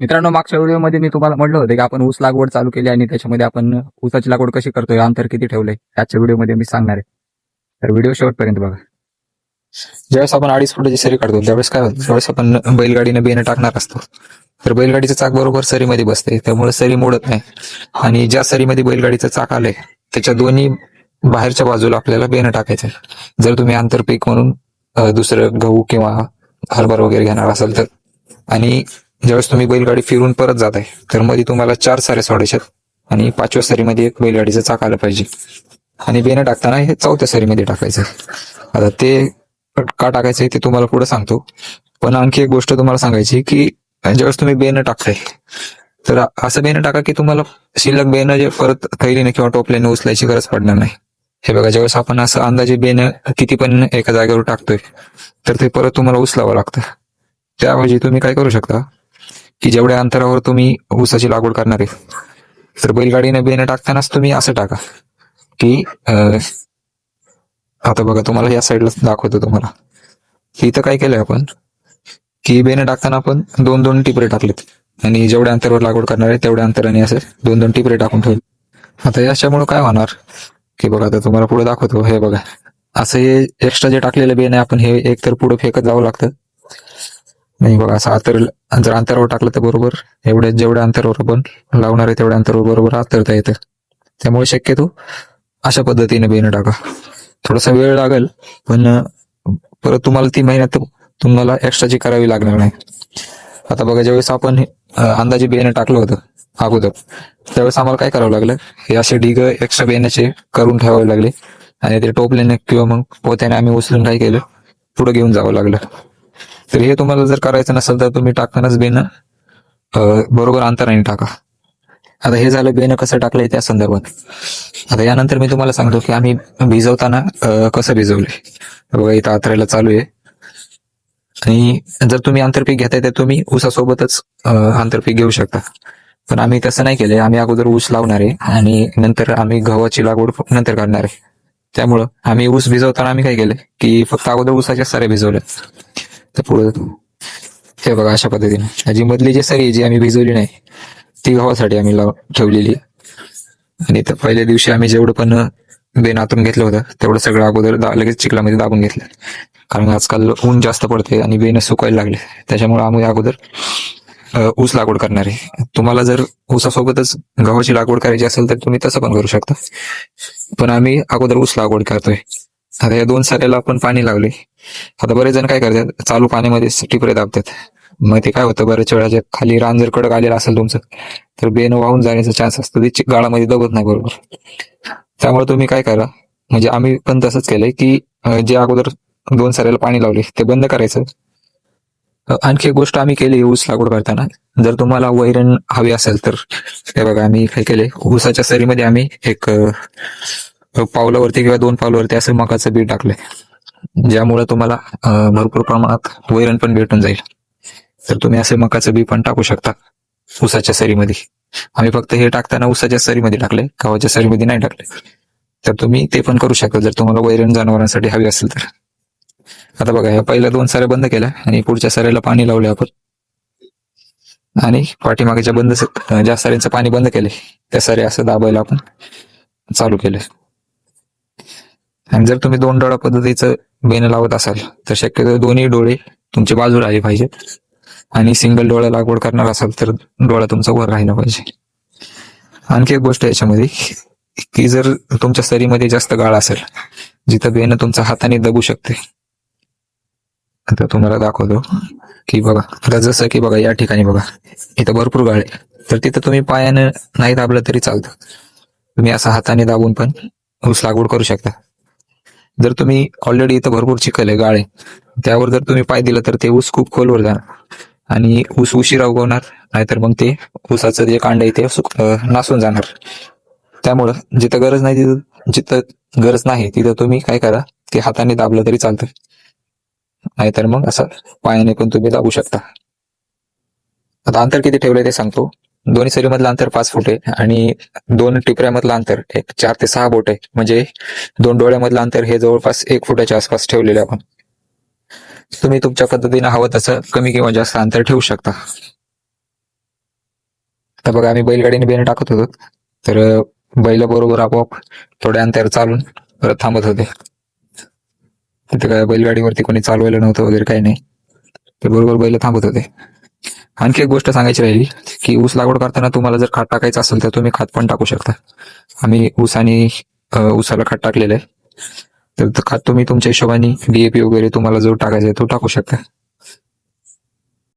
मित्रांनो मागच्या व्हिडिओमध्ये मी तुम्हाला म्हटलं होतं की आपण ऊस लागवड चालू केली आणि त्याच्यामध्ये आपण ऊसाची लागवड कशी करतोय अंतर किती ठेवलंय आजच्या व्हिडिओमध्ये मी सांगणार आहे. तर व्हिडिओ शेवटपर्यंत बघा. ज्यावेळेस आपण अडीच फुटाची सरी काढतो त्यावेळेस काय होतं? ज्यावेळेस आपण बैलगाडीने बेनं टाकणार असतो तर बैलगाडीचं चाक बरोबर सरीमध्ये बसते त्यामुळे सरी मोडत नाही. आणि ज्या सरीमध्ये बैलगाडीचं चाक आलंय त्याच्या दोन्ही बाहेरच्या बाजूला आपल्याला बेनं टाकायचं जर तुम्ही आंतरपीक म्हणून दुसरं गहू किंवा हरभर वगैरे घेणार असाल तर. आणि ज्यावेळेस तुम्ही बैलगाडी फिरून परत जात आहे तर मध्ये तुम्हाला चार सारे सोडायच्यात आणि पाचव्या सरीमध्ये एक बैलगाडीचं चाक आलं पाहिजे. आणि बेनं टाकताना हे चौथ्या सरीमध्ये टाकायचं. आता ते का टाकायचं ते तुम्हाला पुढे सांगतो. पण आणखी एक गोष्ट तुम्हाला सांगायची की ज्यावेळेस तुम्ही बेनं टाकताय तर असं बेनं टाका की तुम्हाला शिल्लक बेनं जे परत थैलीने किंवा टोपल्याने उचलायची गरज पडणार नाही. हे बघा ज्यावेळेस आपण असं अंदाजे बेनं किती पण एका जागेवर टाकतोय तर ते परत तुम्हाला उचलावं लागतं. त्याऐवजी तुम्ही काय करू शकता की जेवढ्या अंतरावर तुम्ही ऊसाची लागवड करणार आहे तर बैलगाडीने बेनं टाकतानाच तुम्ही असं टाका. की आता बघा तुम्हाला या साईडला दाखवतो तुम्हाला. इथं काय केलंय आपण की बेनं टाकताना आपण दोन दोन टिपरे टाकलेत. आणि जेवढ्या अंतरावर लागवड करणार आहे तेवढ्या अंतराने असे दोन दोन टिपरे टाकून ठेवले. आता याच्यामुळे काय होणार? की बघा आता तुम्हाला पुढे दाखवतो. हे बघा असं हे एक्स्ट्रा जे टाकलेलं बेन आहे आपण हे एक तर पुढे फेकत जावं लागतं. नाही बघा असं अंतर जर अंतरावर टाकलं तर बरोबर. एवढ्या जेवढ्या अंतरावर आपण लावणार आहे तेवढ्या अंतरावर बरोबर अंतरता येतं. त्यामुळे शक्यतो अशा पद्धतीने बेन टाका. थोडासा वेळ लागेल पण परत तुम्हाला ती मेहनत तुम्हाला एक्स्ट्राची करावी लागणार नाही. आता बघा ज्यावेळेस आपण अंदाजे बेन टाकलं होतं अगोदर त्यावेळेस आम्हाला काय करावं लागलं? हे असे ढिग एक्स्ट्रा बेण्याचे करून ठेवावे लागले. आणि ते टोपल्याने किंवा मग पोत्याने आम्ही उचलून काय केलं? पुढे घेऊन जावं लागलं. तर हे तुम्हाला जर करायचं नसेल तर तुम्ही टाकतानाच बेनं बरोबर अंतराने टाका. आता हे झालं बेनं कसं टाकलंय त्या संदर्भात. आता यानंतर मी तुम्हाला सांगतो की आम्ही भिजवताना कसं भिजवले बघा इथं आतरायला चालू आहे. आणि जर तुम्ही आंतरपीक घेताय तर तुम्ही ऊसासोबतच आंतरपीक घेऊ शकता. पण आम्ही तसं नाही केलंय. आम्ही अगोदर ऊस लावणार आहे आणि नंतर आम्ही गव्हाची लागवड नंतर करणार आहे. त्यामुळं आम्ही ऊस भिजवताना आम्ही काय केलंय की फक्त अगोदर ऊसाच्या साऱ्या भिजवल्या तर पुढे हे बघा अशा पद्धतीने. जी मधली जी सरी आहे, जी आम्ही भिजवली नाही ती गव्हासाठी आम्ही लाव ठेवलेली आणि तर पहिल्या दिवशी आम्ही जेवढं पण बेन आतून घेतलं होतं तेवढं सगळं अगोदर लगेच चिखलामध्ये दाबून घेतलं. कारण आजकाल ऊन जास्त पडते आणि बेन सुकायला लागले. त्याच्यामुळे आम्ही अगोदर ऊस लागवड करणार आहे. तुम्हाला जर ऊसासोबतच गव्हाची लागवड करायची असेल तर तुम्ही तसं पण करू शकता. पण आम्ही अगोदर ऊस लागवड करतोय. आता या दोन साऱ्याला आपण पाणी लावले आता बरेच जण काय करतात चालू पाण्यामध्ये टिपरे दाबतात. मग ते काय होतं बऱ्याच वेळा खाली रान जर कडक आलेलं असेल तुमचं तर बेन वाहून जाण्याचा चान्स असतो. ते गाळामध्ये दबत नाही बरोबर. त्यामुळे तुम्ही काय करा म्हणजे आम्ही पण तसंच केलंय की जे अगोदर दोन साऱ्याला पाणी लावले ते बंद करायचं. आणखी एक गोष्ट आम्ही केली ऊस लागवड करताना. जर तुम्हाला वैरण हवी असेल तर हे बघा आम्ही काय केले ऊसाच्या सरीमध्ये आम्ही एक पावलावरती किंवा दोन पावलावरती असं मकाचं बी टाकलंय. ज्यामुळे तुम्हाला भरपूर प्रमाणात वैरण पण भेटून जाईल. तर तुम्ही असे मकाचं बी पण टाकू शकता उसाच्या सरीमध्ये. आम्ही फक्त हे टाकताना उसाच्या सरीमध्ये टाकले गव्हाच्या सरीमध्ये नाही टाकले तर तुम्ही ते पण करू शकता जर तुम्हाला वैरण जनावरांसाठी हवी असेल तर. आता बघा ह्या पहिल्या दोन साऱ्या बंद केल्या आणि पुढच्या साऱ्याला पाणी लावले आपण. आणि पाठीमागेच्या बंद ज्या साऱ्यांचं पाणी बंद केले त्या साऱ्या असं दाबायला आपण चालू केले आणि जर तुम्ही दोन डोळा पद्धतीचं बेन लावत असाल तर शक्यतो दोन्ही डोळे तुमचे बाजूला आले पाहिजेत आणि सिंगल डोळा लागवड करणार असाल तर डोळा तुमचा वर राहिला पाहिजे. आणखी एक गोष्ट याच्यामध्ये की जर तुमच्या सरीमध्ये जास्त गाळ असेल जिथं बेन तुमच्या हाताने दबू शकते आता तुम्हाला दाखवतो की बघा आता जसं की बघा या ठिकाणी बघा इथं भरपूर गाळ आहे. तर तिथं तुम्ही पायानं नाही दाबलं तरी चालतं. तुम्ही असं हाताने दाबून पण ऊस लागवड करू शकता. जर तुम्ही ऑलरेडी इथं भरपूर चिखल आहे गाळ आहे त्यावर जर तुम्ही पाय दिला तर ते ऊस खूप खोलवर जाणार. आणि ऊस उशिरा उगवणार नाहीतर मग ते ऊसाचं जे कांड आहे ते नासून जाणार. त्यामुळं जिथं गरज नाही तिथं जिथं गरज नाही तिथं तुम्ही काय करा ते हाताने दाबलं तरी चालतं. नाहीतर मग असं पायाने पण तुम्ही दाबू शकता. आता अंतर किती ठेवलंय ते सांगतो. दोन्ही सरीमधलं अंतर पाच फूट आहे आणि दोन टिपऱ्यामधलं अंतर एक चार ते सहा बोट आहे. म्हणजे दोन डोळ्यामधलं अंतर हे जवळपास एक फुटाच्या आसपास ठेवलेले आपण. तुम्ही तुमच्या पद्धतीने हवं तसं कमी किंवा जास्त अंतर ठेवू शकता. तर बघा आम्ही बैलगाडीने बेणं टाकत होतो. तर बैल बरोबर आपोआप थोड्या अंतर चालून परत थांबत होते. तिथे काय बैलगाडीवरती कोणी चालवायला नव्हतं वगैरे काही नाही. ते बरोबर बैल थांबत होते. आणखी एक गोष्ट सांगायची राहिली की ऊस लागवड करताना तुम्हाला जर खात टाकायचं असेल तर तुम्ही खात पण टाकू शकता. आम्ही ऊस आणि ऊसाला खात टाकलेलं आहे. तर खात तुम्ही तुमच्या हिशोबाने डीएपी वगैरे तुम्हाला जो टाकायचा आहे तो टाकू शकता.